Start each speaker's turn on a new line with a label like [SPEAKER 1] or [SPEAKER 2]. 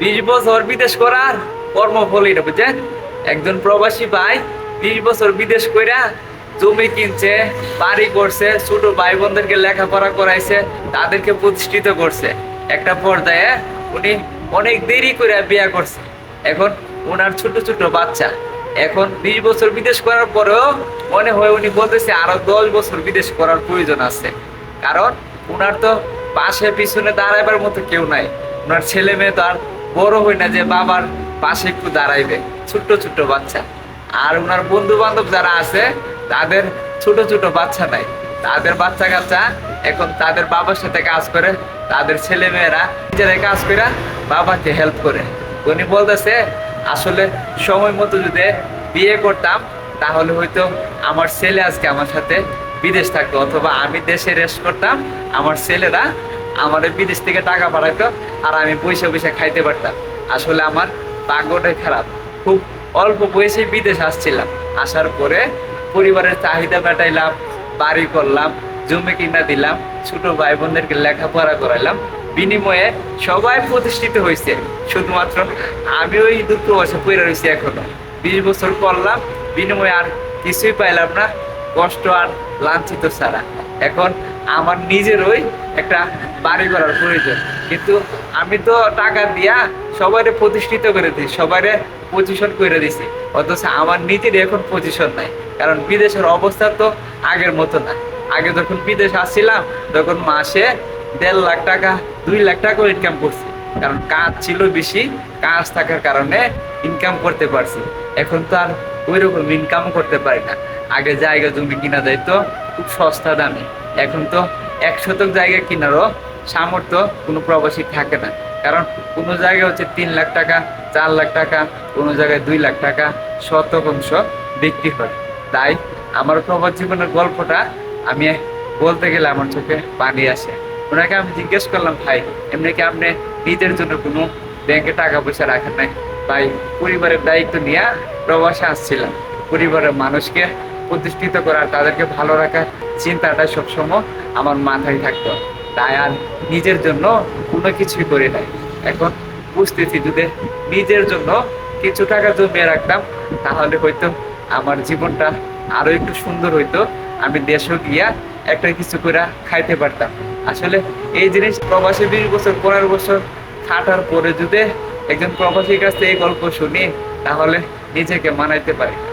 [SPEAKER 1] বিশ বছর বিদেশ করার কর্মফল এটা, বুঝছেন? একজন প্রবাসী ভাই বিশ বছর বিদেশ কইরা জমি কিনছে, বাড়ি করছে, ছোট ভাই বোনদেরকে লেখাপড়া করাইছে, তাদেরকে প্রতিষ্ঠিত করছে। একটা পর্যায়ে উনি অনেক দেরি করে বিয়ে করছে। এখন ওনার ছোট ছোট বাচ্চা। এখন বিশ বছর বিদেশ করার পরেও মনে হয় উনি বলতেছে আরও দশ বছর বিদেশ করার প্রয়োজন আছে। কারণ ওনার তো পাশে পিছনে দাঁড়াইবার মতো কেউ নাই। ওনার ছেলে মেয়ে তো আর বড় হয় না যে বাবার পাশে একটু দাঁড়াইবে, ছোট্ট ছোট্ট বাচ্চা। আর ওনার বন্ধু বান্ধব যারা আছে, তাদের ছোট ছোট বাচ্চা নাই। তাদের বাচ্চা কাচ্চা এখন তাদের বাবার সাথে কাজ করে, তাদের ছেলে মেয়েরা নিজেরাই কাজ করে বাবাকে হেল্প করে। উনি বলতেছে, আসলে সময় মতো যদি বিয়ে করতাম, তাহলে হয়তো আমার ছেলে আজকে আমার সাথে বিদেশ থাকতো, অথবা আমি দেশে রেস্ট করতাম, আমার ছেলেরা আমাদের বিদেশ থেকে টাকা পাঠাইতো আর আমি পয়সা পয়সা খাইতে পারতাম। আসলে আমার ভাগ্যটাই খারাপ। খুব অল্প বয়সে বিদেশ আসছিলাম। আসার পরে পরিবারের চাহিদা মেটাইলাম, বাড়ি করলাম, জমি কিনা দিলাম, ছোট ভাই বোনদেরকে লেখাপড়া করাইলাম। বিনিময়ে সবাই প্রতিষ্ঠিত হয়েছে শুধুমাত্র আমি ওই দুঃখ বছর পড়ে রয়েছি এখনও। বিশ বছর করলাম বিনিময়ে আর কিছুই পাইলাম না, কষ্ট আর লাঞ্ছিত ছাড়া। এখন আমার নিজেরই একটা বাড়ি করার প্রয়োজন। কিন্তু আমি তো টাকা দিয়া সবাই প্রতিষ্ঠিত করে দিই সবাই পজিশন করে দিছি। অথচ আমার নিজের এখন পজিশন নাই। কারণ বিদেশের অবস্থা তো আগের মতো না। আগে যখন বিদেশ আসছিলাম, তখন মাসে দেড় লাখ টাকা, দুই লাখ টাকা ইনকাম করছি। কারণ কাজ ছিল বেশি, কাজ থাকার কারণে ইনকাম করতে পারছি। এখন তো আর ওই রকম ইনকাম করতে পারি না। আগে জায়গা জমি কিনা যাইতো খুব সস্তা দামে। এখন তো এক শতক জায়গা কিনারও সামর্থ্য কোনো প্রবাসী থাকে না। কারণ কোনো জায়গায় হচ্ছে তিন লাখ টাকা, চার লাখ টাকা, কোনো জায়গায় দুই লাখ টাকা শতকাংশ বিক্রি হয়। তাই আমার প্রবাস জীবনের গল্পটা আমি বলতে গেলে আমার চোখে পানি আসে। ওনাকে আমি জিজ্ঞেস করলাম, ভাই, এমনি কি আপনি নিজের জন্য কোনো ব্যাংকে টাকা পয়সা রাখেন নাই? ভাই, পরিবারের দায়িত্ব নিয়ে প্রবাসে আসছিলাম। পরিবারের মানুষকে প্রতিষ্ঠিত করার তাদেরকে ভালো রাখার চিন্তাটা সবসময় আমার মাথায় থাকতো। তাই আর নিজের জন্য কোনো কিছুই করি নাই। এখন বুঝতেছি যদি নিজের জন্য কিছু টাকা জমিয়ে রাখতাম, তাহলে হয়তো আমার জীবনটা আরও একটু সুন্দর হইতো, আমি দেশও গিয়া একটা কিছু করে খাইতে পারতাম। আসলে এই জিনিস প্রবাসী বিশ বছর, পনেরো বছর খাটার পরে যদি একজন প্রবাসীর কাছ থেকে এই গল্প শুনি, তাহলে নিজেকে মানাইতে পারি। না